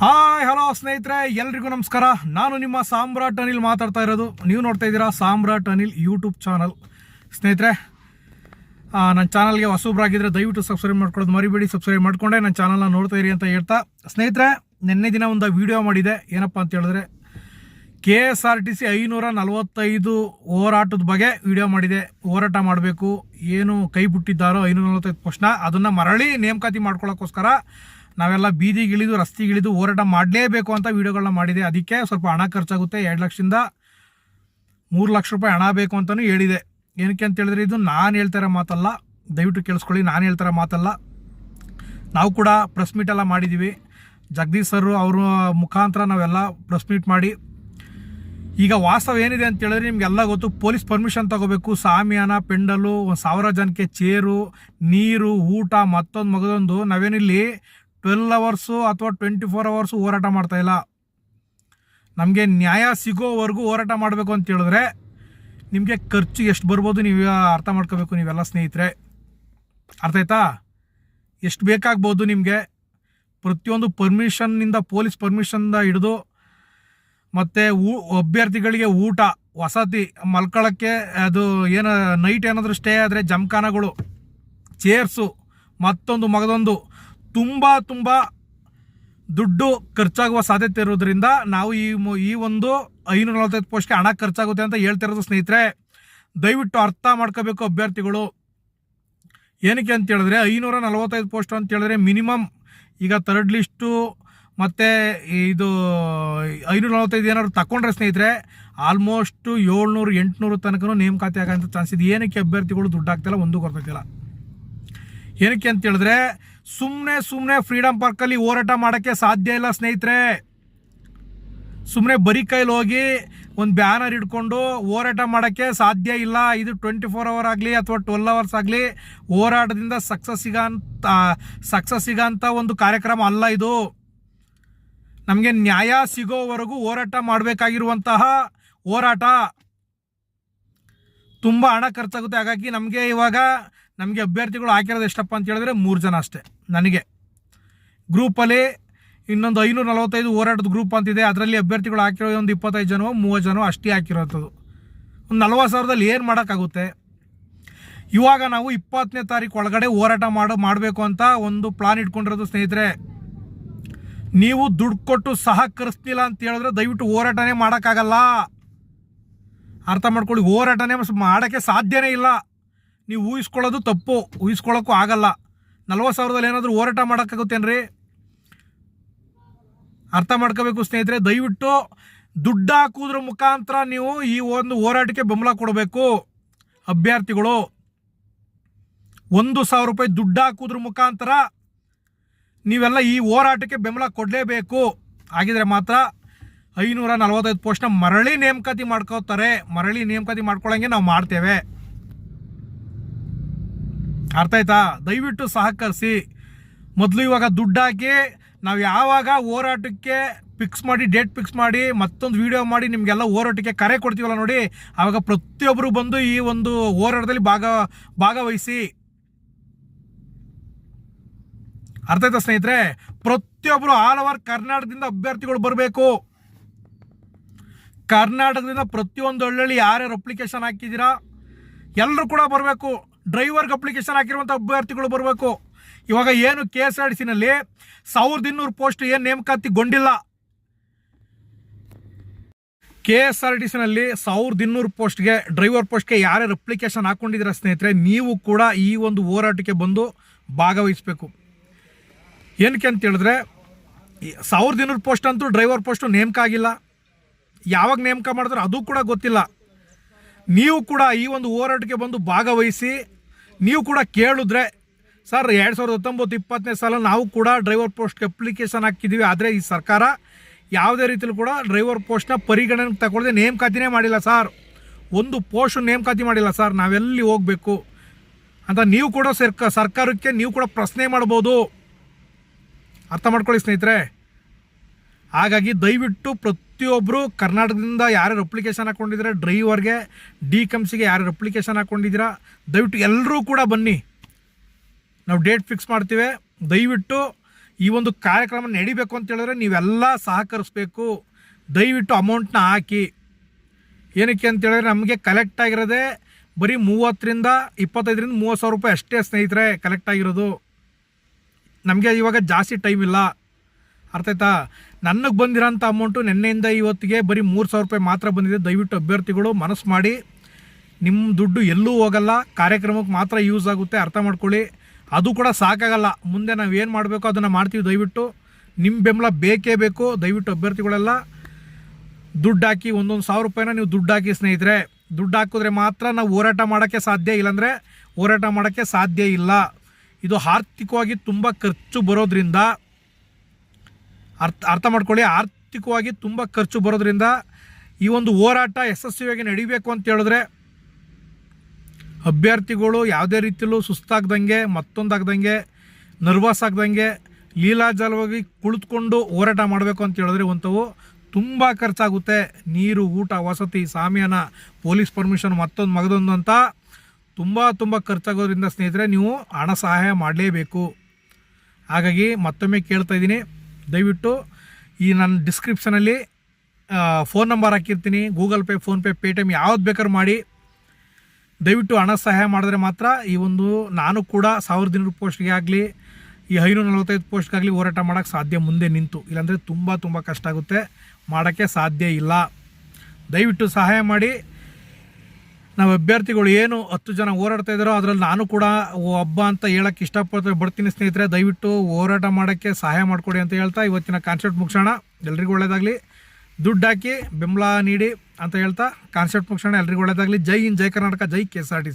Hi, hello ಸ್ನೇಹಿತರೆ, ಎಲ್ರಿಗೂ ನಮಸ್ಕಾರ. ನಾನು ನಿಮ್ಮ ಸಾಮ್ರಾಟ್ ಅನಿಲ್ ಮಾತಾಡ್ತಾ ಇರೋದು. ನೀವು ನೋಡ್ತಾ ಇದ್ದೀರಾ ಸಾಮ್ರಾಟ್ ಅನಿಲ್ ಯೂಟ್ಯೂಬ್ ಚಾನಲ್. ಸ್ನೇಹಿತರೆ ನನ್ನ ಚಾನಲ್ಗೆ ಹೊಸಬ್ರಾಗಿದ್ದರೆ ದಯವಿಟ್ಟು ಸಬ್ಸ್ಕ್ರೈಬ್ ಮಾಡ್ಕೊಳ್ಳೋದು ಮರಿಬೇಡಿ. ಸಬ್ಸ್ಕ್ರೈಬ್ ಮಾಡಿಕೊಂಡೆ ನನ್ನ ಚಾನಲ್ನ ನೋಡ್ತಾ ಇರಿ ಅಂತ ಹೇಳ್ತಾ. ಸ್ನೇಹಿತರೆ, ನಿನ್ನೆ ದಿನ ಒಂದು ವಿಡಿಯೋ ಮಾಡಿದೆ. ಏನಪ್ಪ ಅಂತ ಹೇಳಿದ್ರೆ, K S R T C ಐನೂರ ನಲವತ್ತೈದು ಹೋರಾಟದ ಬಗ್ಗೆ ವಿಡಿಯೋ ಮಾಡಿದೆ. ಹೋರಾಟ ಮಾಡಬೇಕು. ಏನು ಕೈ ಬಿಟ್ಟಿದ್ದಾರೋ ಐನೂರ ನಲವತ್ತೈದು ಪ್ರಶ್ನ. ಅದನ್ನು ಮರಳಿ ನೇಮಕಾತಿ ಮಾಡ್ಕೊಳ್ಳೋಕ್ಕೋಸ್ಕರ ನಾವೆಲ್ಲ ಬೀದಿಗಿಳಿದು, ರಸ್ತೆಗಿಳಿದು ಹೋರಾಟ ಮಾಡಲೇಬೇಕು ಅಂತ ವೀಡಿಯೋಗಳನ್ನ ಮಾಡಿದೆ. ಅದಕ್ಕೆ ಸ್ವಲ್ಪ ಹಣ ಖರ್ಚಾಗುತ್ತೆ. ಎರಡು ಲಕ್ಷದಿಂದ ಮೂರು ಲಕ್ಷ ರೂಪಾಯಿ ಹಣ ಬೇಕು ಅಂತಲೂ ಹೇಳಿದೆ. ಏನಕ್ಕೆ ಅಂತ ಹೇಳಿದ್ರೆ, ಇದು ನಾನು ಹೇಳ್ತಾರ ಮಾತಲ್ಲ. ದಯವಿಟ್ಟು ಕೇಳಿಸ್ಕೊಳ್ಳಿ, ನಾನು ಹೇಳ್ತಾರ ಮಾತಲ್ಲ. ನಾವು ಕೂಡ ಪ್ರೆಸ್ ಮೀಟ್ ಎಲ್ಲ ಮಾಡಿದ್ದೀವಿ ಜಗದೀಶ್ ಸರ್ ಅವ್ರ ಮುಖಾಂತರ ನಾವೆಲ್ಲ ಪ್ರೆಸ್ ಮೀಟ್ ಮಾಡಿ. ಈಗ ವಾಸ್ತವ ಏನಿದೆ ಅಂತ ಹೇಳಿದ್ರೆ, ನಿಮಗೆಲ್ಲ ಗೊತ್ತು, ಪೊಲೀಸ್ ಪರ್ಮಿಷನ್ ತಗೋಬೇಕು. ಸಾಮಿಯಾನ, ಪೆಂಡಲು, ಒಂದು ಸಾವಿರ ಜನಕ್ಕೆ ಚೇರು, ನೀರು, ಊಟ, ಮತ್ತೊಂದು ಮಗದೊಂದು. ನಾವೇನಿಲ್ಲಿ ಟ್ವೆಲ್ ಅವರ್ಸು ಅಥವಾ ಟ್ವೆಂಟಿ ಫೋರ್ ಅವರ್ಸು ಹೋರಾಟ ಮಾಡ್ತಾ ಇಲ್ಲ. ನಮಗೆ ನ್ಯಾಯ ಸಿಗೋವರೆಗೂ ಹೋರಾಟ ಮಾಡಬೇಕು ಅಂತ ಹೇಳಿದ್ರೆ ನಿಮಗೆ ಖರ್ಚು ಎಷ್ಟು ಬರ್ಬೋದು ನೀವು ಅರ್ಥ ಮಾಡ್ಕೋಬೇಕು ನೀವೆಲ್ಲ ಸ್ನೇಹಿತರೆ. ಅರ್ಥ ಆಯ್ತಾ? ಎಷ್ಟು ಬೇಕಾಗ್ಬೋದು ನಿಮಗೆ? ಪ್ರತಿಯೊಂದು ಪರ್ಮಿಷನ್ನಿಂದ ಪೊಲೀಸ್ ಪರ್ಮಿಷನ್ನಿಂದ ಹಿಡಿದು ಮತ್ತು ಊ, ಅಭ್ಯರ್ಥಿಗಳಿಗೆ ಊಟ, ವಸತಿ ಮಲ್ಕೊಳ್ಳೋಕ್ಕೆ ಅದು ಏನು ನೈಟ್ ಏನಾದರೂ ಸ್ಟೇ ಆದರೆ ಜಮಖಾನಗಳು ಚೇರ್ಸು ಮತ್ತೊಂದು, ಮಗದೊಂದು ತುಂಬ ತುಂಬ ದುಡ್ಡು ಖರ್ಚಾಗುವ ಸಾಧ್ಯತೆ ಇರೋದ್ರಿಂದ ನಾವು ಈ ಈ ಒಂದು ಐನೂರ ನಲವತ್ತೈದು ಪೋಸ್ಟ್ಗೆ ಹಣ ಖರ್ಚಾಗುತ್ತೆ ಅಂತ ಹೇಳ್ತಿರೋದು ಸ್ನೇಹಿತರೆ. ದಯವಿಟ್ಟು ಅರ್ಥ ಮಾಡ್ಕೋಬೇಕು ಅಭ್ಯರ್ಥಿಗಳು. ಏನಕ್ಕೆ ಅಂತ ಹೇಳಿದ್ರೆ ಐನೂರ ನಲವತ್ತೈದು ಪೋಸ್ಟ್ ಅಂತ ಹೇಳಿದ್ರೆ ಮಿನಿಮಮ್ ಈಗ ಥರ್ಡ್ ಲಿಸ್ಟು ಮತ್ತು ಇದು ಐನೂರ ನಲವತ್ತೈದು ಏನಾದ್ರು ತಗೊಂಡ್ರೆ ಸ್ನೇಹಿತರೆ ಆಲ್ಮೋಸ್ಟು ಏಳ್ನೂರು, ಎಂಟುನೂರು ತನಕ ನೇಮಕಾತಿ ಆಗೋಂಥ ಚಾನ್ಸ್ ಇದೆ. ಏನಕ್ಕೆ ಅಭ್ಯರ್ಥಿಗಳು ದುಡ್ಡು ಆಗ್ತಾಯಿಲ್ಲ ಒಂದು ಗೊತ್ತಾಗ್ತಿಲ್ಲ ಏನಕ್ಕೆ ಅಂತ ಹೇಳಿದ್ರೆ ಸುಮ್ಮನೆ ಸುಮ್ಮನೆ ಫ್ರೀಡಮ್ ಪಾರ್ಕಲ್ಲಿ ಹೋರಾಟ ಮಾಡೋಕ್ಕೆ ಸಾಧ್ಯ ಇಲ್ಲ, ಸ್ನೇಹಿತರೆ. ಸುಮ್ಮನೆ ಬರೀ ಕೈಲಿ ಹೋಗಿ ಒಂದು ಬ್ಯಾನರ್ ಹಿಡ್ಕೊಂಡು ಹೋರಾಟ ಮಾಡೋಕ್ಕೆ ಸಾಧ್ಯ ಇಲ್ಲ. ಇದು ಟ್ವೆಂಟಿ ಫೋರ್ ಅವರ್ ಆಗಲಿ ಅಥವಾ ಟ್ವೆಲ್ ಅವರ್ಸ್ ಆಗಲಿ ಹೋರಾಟದಿಂದ ಸಕ್ಸಸ್ ಸಿಗಂತ ಸಕ್ಸಸ್ ಸಿಗೋಂಥ ಒಂದು ಕಾರ್ಯಕ್ರಮ ಅಲ್ಲ ಇದು. ನಮಗೆ ನ್ಯಾಯ ಸಿಗೋವರೆಗೂ ಹೋರಾಟ ಮಾಡಬೇಕಾಗಿರುವಂತಹ ಹೋರಾಟ. ತುಂಬ ಹಣ ಖರ್ಚಾಗುತ್ತೆ. ಹಾಗಾಗಿ ನಮಗೆ ಇವಾಗ ನಮಗೆ ಅಭ್ಯರ್ಥಿಗಳು ಹಾಕಿರೋದು ಎಷ್ಟಪ್ಪ ಅಂತ ಹೇಳಿದ್ರೆ ಮೂರು ಜನ ಅಷ್ಟೇ, ನನಗೆ. ಗ್ರೂಪಲ್ಲಿ ಇನ್ನೊಂದು ಐನೂರ ನಲವತ್ತೈದು ಹೋರಾಟದ ಗ್ರೂಪ್ ಅಂತಿದೆ ಅದರಲ್ಲಿ ಅಭ್ಯರ್ಥಿಗಳು ಹಾಕಿರೋ ಒಂದು ಇಪ್ಪತ್ತೈದು ಜನವೋ, ಮೂವತ್ತು ಜನವೋ, ಅಷ್ಟೇ ಹಾಕಿರೋಂಥದ್ದು. ಒಂದು ನಲ್ವತ್ತು ಸಾವಿರದಲ್ಲಿ ಏನು ಮಾಡೋಕ್ಕಾಗುತ್ತೆ? ಇವಾಗ ನಾವು ಇಪ್ಪತ್ತನೇ ತಾರೀಕು ಒಳಗಡೆ ಹೋರಾಟ ಮಾಡೋ, ಮಾಡಬೇಕು ಅಂತ ಒಂದು ಪ್ಲಾನ್ ಇಟ್ಕೊಂಡಿರೋದು ಸ್ನೇಹಿತರೆ. ನೀವು ದುಡ್ಡು ಕೊಟ್ಟು ಸಹಕರಿಸ್ತಿಲ್ಲ ಅಂತ ಹೇಳಿದ್ರೆ ದಯವಿಟ್ಟು ಹೋರಾಟನೇ ಮಾಡೋಕ್ಕಾಗಲ್ಲ. ಅರ್ಥ ಮಾಡ್ಕೊಳ್ಳಿ, ಹೋರಾಟನೇ ಮಾಡೋಕ್ಕೆ ಸಾಧ್ಯವೇ ಇಲ್ಲ. ನೀವು ಊಹಿಸ್ಕೊಳ್ಳೋದು ತಪ್ಪು, ಊಹಿಸ್ಕೊಳ್ಳೋಕ್ಕೂ ಆಗಲ್ಲ. ನಲ್ವತ್ತು ಸಾವಿರದಲ್ಲಿ ಏನಾದರೂ ಹೋರಾಟ ಮಾಡೋಕ್ಕಾಗುತ್ತೇನ್ರಿ? ಅರ್ಥ ಮಾಡ್ಕೋಬೇಕು ಸ್ನೇಹಿತರೆ, ದಯವಿಟ್ಟು ದುಡ್ಡು ಹಾಕೋದ್ರ ಮುಖಾಂತರ ನೀವು ಈ ಒಂದು ಹೋರಾಟಕ್ಕೆ ಬೆಂಬಲ ಕೊಡಬೇಕು. ಅಭ್ಯರ್ಥಿಗಳು, ಒಂದು ಸಾವಿರ ರೂಪಾಯಿ ದುಡ್ಡು ಹಾಕೋದ್ರ ಮುಖಾಂತರ ನೀವೆಲ್ಲ ಈ ಹೋರಾಟಕ್ಕೆ ಬೆಂಬಲ ಕೊಡಲೇಬೇಕು. ಆಗಿದ್ರೆ ಮಾತ್ರ ಐನೂರ ನಲವತ್ತೈದು ಪೋಸ್ಟ್ನ ಮರಳಿ ನೇಮಕಾತಿ ಮಾಡ್ಕೋತಾರೆ ಮರಳಿ ನೇಮಕಾತಿ ಮಾಡ್ಕೊಳ್ಳೋಂಗೆ ನಾವು ಮಾಡ್ತೇವೆ. ಅರ್ಥ ಆಯ್ತಾ? ದಯವಿಟ್ಟು ಸಹಕರಿಸಿ. ಮೊದಲು ಇವಾಗ ದುಡ್ಡು ಹಾಕಿ ನಾವು ಯಾವಾಗ ಹೋರಾಟಕ್ಕೆ ಫಿಕ್ಸ್ ಮಾಡಿ ಡೇಟ್ ಫಿಕ್ಸ್ ಮಾಡಿ, ಮತ್ತೊಂದು ವಿಡಿಯೋ ಮಾಡಿ, ನಿಮಗೆಲ್ಲ ಹೋರಾಟಕ್ಕೆ ಕರೆ ಕೊಡ್ತೀವಲ್ಲ ನೋಡಿ ಆವಾಗ ಪ್ರತಿಯೊಬ್ಬರು ಬಂದು ಈ ಒಂದು ಹೋರಾಟದಲ್ಲಿ ಭಾಗ, ಭಾಗವಹಿಸಿ. ಅರ್ಥ ಆಯ್ತಾ ಸ್ನೇಹಿತರೆ? ಪ್ರತಿಯೊಬ್ಬರು ಆಲ್ ಓವರ್ ಕರ್ನಾಟಕದಿಂದ ಅಭ್ಯರ್ಥಿಗಳು ಬರಬೇಕು. ಕರ್ನಾಟಕದಿಂದ ಪ್ರತಿಯೊಂದು ಹಳ್ಳಿ ಯಾರ್ಯಾರು ಅಪ್ಲಿಕೇಶನ್ ಹಾಕಿದ್ದೀರಾ ಎಲ್ಲರೂ ಕೂಡ ಬರಬೇಕು. ಡ್ರೈವರ್ಗೆ ಅಪ್ಲಿಕೇಶನ್ ಹಾಕಿರುವಂಥ ಅಭ್ಯರ್ಥಿಗಳು ಬರಬೇಕು. ಇವಾಗ ಏನು ಕೆ ಎಸ್ ಆರ್ ಟಿ ಸಿನಲ್ಲಿ ಸಾವಿರದ ಇನ್ನೂರು ಪೋಸ್ಟ್ ಏನು ನೇಮಕಾತಿಗೊಂಡಿಲ್ಲ ಕೆ ಎಸ್ ಆರ್ ಟಿ ಸಿನಲ್ಲಿ ಸಾವಿರದ ಇನ್ನೂರು ಪೋಸ್ಟ್ಗೆ ಡ್ರೈವರ್ ಪೋಸ್ಟ್ಗೆ ಯಾರ್ಯಾರು ಅಪ್ಲಿಕೇಶನ್ ಹಾಕೊಂಡಿದ್ದೀರಾ ಸ್ನೇಹಿತರೆ, ನೀವು ಕೂಡ ಈ ಒಂದು ಹೋರಾಟಕ್ಕೆ ಬಂದು ಭಾಗವಹಿಸಬೇಕು. ಏನಕ್ಕೆ ಅಂತ ಹೇಳಿದ್ರೆ ಸಾವಿರದ ಇನ್ನೂರು ಪೋಸ್ಟ್ ಅಂತೂ ಡ್ರೈವರ್ ಪೋಸ್ಟು ನೇಮಕ ಆಗಿಲ್ಲ. ಯಾವಾಗ ನೇಮಕ ಮಾಡಿದ್ರೆ ಅದು ಕೂಡ ಗೊತ್ತಿಲ್ಲ. ನೀವು ಕೂಡ ಈ ಒಂದು ಹೋರಾಟಕ್ಕೆ ಬಂದು ಭಾಗವಹಿಸಿ ನೀವು ಕೂಡ ಕೇಳಿದ್ರೆ, ಸರ್, ಎರಡು ಸಾವಿರದ ಹತ್ತೊಂಬತ್ತು ಇಪ್ಪತ್ತನೇ ಸಾಲ ನಾವು ಕೂಡ ಡ್ರೈವರ್ ಪೋಸ್ಟ್ಗೆ ಅಪ್ಲಿಕೇಶನ್ ಹಾಕಿದ್ದೀವಿ. ಆದರೆ ಈ ಸರ್ಕಾರ ಯಾವುದೇ ರೀತಿಯಲ್ಲೂ ಕೂಡ ಡ್ರೈವರ್ ಪೋಸ್ಟ್ನ ಪರಿಗಣನೆಗೆ ತಗೊಳ್ಳದೆ ನೇಮಕಾತಿನೇ ಮಾಡಿಲ್ಲ, ಸರ್. ಒಂದು ಪೋಸ್ಟ್ ನೇಮಕಾತಿ ಮಾಡಿಲ್ಲ, ಸರ್. ನಾವೆಲ್ಲಿ ಹೋಗಬೇಕು? ಅಂತ ನೀವು ಕೂಡ ಸರ್ಕ, ಸರ್ಕಾರಕ್ಕೆ ನೀವು ಕೂಡ ಪ್ರಶ್ನೆ ಮಾಡ್ಬೋದು. ಅರ್ಥ ಮಾಡ್ಕೊಳ್ಳಿ ಸ್ನೇಹಿತರೆ. ಹಾಗಾಗಿ ದಯವಿಟ್ಟು ಪ್ರತಿಯೊಬ್ಬರು ಕರ್ನಾಟಕದಿಂದ ಯಾರ್ಯಾರು ಅಪ್ಲಿಕೇಶನ್ ಹಾಕ್ಕೊಂಡಿದ್ದೀರಾ ಡ್ರೈವರ್ಗೆ ಡಿ ಕಮ್ಸಿಗೆ ಯಾರ್ಯಾರು ಅಪ್ಲಿಕೇಶನ್ ಹಾಕ್ಕೊಂಡಿದ್ದೀರಾ ದಯವಿಟ್ಟು ಎಲ್ಲರೂ ಕೂಡ ಬನ್ನಿ. ನಾವು ಡೇಟ್ ಫಿಕ್ಸ್ ಮಾಡ್ತೀವಿ. ದಯವಿಟ್ಟು ಈ ಒಂದು ಕಾರ್ಯಕ್ರಮ ನಡಿಬೇಕು ಅಂತ ಹೇಳಿದ್ರೆ ನೀವೆಲ್ಲ ಸಹಕರಿಸ್ಬೇಕು. ದಯವಿಟ್ಟು ಅಮೌಂಟ್ನ ಹಾಕಿ. ಏನಕ್ಕೆ ಅಂತೇಳಿದ್ರೆ ನಮಗೆ ಕಲೆಕ್ಟ್ ಆಗಿರೋದೇ ಬರೀ ಮೂವತ್ತರಿಂದ ಇಪ್ಪತ್ತೈದರಿಂದ ಮೂವತ್ತು ಸಾವಿರ ರೂಪಾಯಿ ಅಷ್ಟೇ ಸ್ನೇಹಿತರೆ ಕಲೆಕ್ಟ್ ಆಗಿರೋದು. ನಮಗೆ ಇವಾಗ ಜಾಸ್ತಿ ಟೈಮ್ ಇಲ್ಲ. ಅರ್ಥ ಆಯ್ತಾ ನನಗೆ ಬಂದಿರೋಂಥ ಅಮೌಂಟು ನಿನ್ನೆಯಿಂದ ಇವತ್ತಿಗೆ ಬರೀ ಮೂರು ಸಾವಿರ ರೂಪಾಯಿ ಮಾತ್ರ ಬಂದಿದೆ. ದಯವಿಟ್ಟು ಅಭ್ಯರ್ಥಿಗಳು ಮನಸ್ಸು ಮಾಡಿ. ನಿಮ್ಮ ದುಡ್ಡು ಎಲ್ಲೂ ಹೋಗಲ್ಲ. ಕಾರ್ಯಕ್ರಮಕ್ಕೆ ಮಾತ್ರ ಯೂಸ್ ಆಗುತ್ತೆ. ಅರ್ಥ ಮಾಡ್ಕೊಳ್ಳಿ. ಅದು ಕೂಡ ಸಾಕಾಗಲ್ಲ. ಮುಂದೆ ನಾವು ಏನು ಮಾಡಬೇಕು ಅದನ್ನು ಮಾಡ್ತೀವಿ ದಯವಿಟ್ಟು. ನಿಮ್ಮ ಬೆಂಬಲ ಬೇಕೇ ಬೇಕು. ದಯವಿಟ್ಟು ಅಭ್ಯರ್ಥಿಗಳೆಲ್ಲ ದುಡ್ಡು ಹಾಕಿ ಒಂದೊಂದು ಸಾವಿರ ರೂಪಾಯಿನ ನೀವು ದುಡ್ಡು ಹಾಕಿ ಸ್ನೇಹಿತರೆ. ದುಡ್ಡು ಹಾಕಿದ್ರೆ ಮಾತ್ರ ನಾವು ಹೋರಾಟ ಮಾಡೋಕ್ಕೆ ಸಾಧ್ಯ ಇಲ್ಲಾಂದರೆ ಹೋರಾಟ ಮಾಡೋಕ್ಕೆ ಸಾಧ್ಯ ಇಲ್ಲ. ಇದು ಆರ್ಥಿಕವಾಗಿ ತುಂಬ ಖರ್ಚು ಬರೋದ್ರಿಂದ ಅರ್ಥ ಅರ್ಥ ಮಾಡ್ಕೊಳ್ಳಿ, ಆರ್ಥಿಕವಾಗಿ ತುಂಬ ಖರ್ಚು ಬರೋದ್ರಿಂದ ಈ ಒಂದು ಹೋರಾಟ ಯಶಸ್ವಿಯಾಗಿ ನಡಿಬೇಕು ಅಂತ ಹೇಳಿದ್ರೆ ಅಭ್ಯರ್ಥಿಗಳು ಯಾವುದೇ ರೀತಿಯಲ್ಲೂ ಸುಸ್ತಾಗ್ದಂಗೆ, ಮತ್ತೊಂದಾಗ್ದಂಗೆ, ನರ್ವಸ್ ಆಗ್ದಂಗೆ, ಲೀಲಾಜಲವಾಗಿ ಕುಳಿತುಕೊಂಡು ಹೋರಾಟ ಮಾಡಬೇಕು ಅಂತ ಹೇಳಿದ್ರೆ ಒಂಥವು ತುಂಬ ಖರ್ಚಾಗುತ್ತೆ. ನೀರು, ಊಟ, ವಸತಿ ಸಾಮಿಯಾನ ಪೊಲೀಸ್ ಪರ್ಮಿಷನ್, ಮತ್ತೊಂದು ಮಗದೊಂದು ಅಂತ ತುಂಬ ತುಂಬ ಖರ್ಚಾಗೋದ್ರಿಂದ ಸ್ನೇಹಿತರೆ ನೀವು ಹಣ ಸಹಾಯ ಮಾಡಲೇಬೇಕು. ಹಾಗಾಗಿ ಮತ್ತೊಮ್ಮೆ ಕೇಳ್ತಾ ಇದ್ದೀನಿ. ದಯವಿಟ್ಟು ಈ ನನ್ನ ಡಿಸ್ಕ್ರಿಪ್ಷನಲ್ಲಿ ಫೋನ್ ನಂಬರ್ ಹಾಕಿರ್ತೀನಿ ಗೂಗಲ್ ಪೇ ಫೋನ್ಪೇ ಪೇಟಿಎಮ್ ಯಾವ್ದು ಬೇಕಾದ್ರೂ ಮಾಡಿ. ದಯವಿಟ್ಟು ಹಣ ಸಹಾಯ ಮಾಡಿದ್ರೆ ಮಾತ್ರ ಈ ಒಂದು ನಾನು ಕೂಡ ಸಾವಿರದ ಇನ್ನೂರು ಪೋಸ್ಟ್ಗೆ ಆಗಲಿ, ಈ ಐನೂರ ನಲವತ್ತೈದು ಪೋಸ್ಟ್ಗಾಗಲಿ ಹೋರಾಟ ಮಾಡೋಕ್ಕೆ ಸಾಧ್ಯ ಮುಂದೆ ನಿಂತು. ಇಲ್ಲಾಂದರೆ ತುಂಬ ತುಂಬ ಕಷ್ಟ ಆಗುತ್ತೆ. ಮಾಡೋಕ್ಕೆ ಸಾಧ್ಯ ಇಲ್ಲ. ದಯವಿಟ್ಟು ಸಹಾಯ ಮಾಡಿ. ನಾವು ಅಭ್ಯರ್ಥಿಗಳು ಏನು ಹತ್ತು ಜನ ಹೋರಾಡ್ತಾ ಇದ್ದಾರೋ ಅದರಲ್ಲಿ ನಾನು ಕೂಡ ಹಬ್ಬ ಅಂತ ಹೇಳಕ್ಕೆ ಇಷ್ಟಪಡ್ತಾ ಬರ್ತೀನಿ ಸ್ನೇಹಿತರೆ. ದಯವಿಟ್ಟು ಹೋರಾಟ ಮಾಡೋಕ್ಕೆ ಸಹಾಯ ಮಾಡಿಕೊಡಿ ಅಂತ ಹೇಳ್ತಾ ಇವತ್ತಿನ ಕಾನ್ಸೆಪ್ಟ್ ಮುಗಿಸೋಣ. ಎಲ್ರಿಗೂ ಒಳ್ಳೇದಾಗಲಿ. ದುಡ್ಡು ಹಾಕಿ ಬೆಂಬಲ ನೀಡಿ ಅಂತ ಹೇಳ್ತಾ ಕಾನ್ಸೆಪ್ಟ್ ಮುಗಿಸೋಣ. ಎಲ್ರಿಗೂ ಒಳ್ಳೆಯದಾಗಲಿ ಜೈ ಇನ್ ಜೈ ಕರ್ನಾಟಕ, ಜೈ ಕೆ ಆರ್ ಟಿ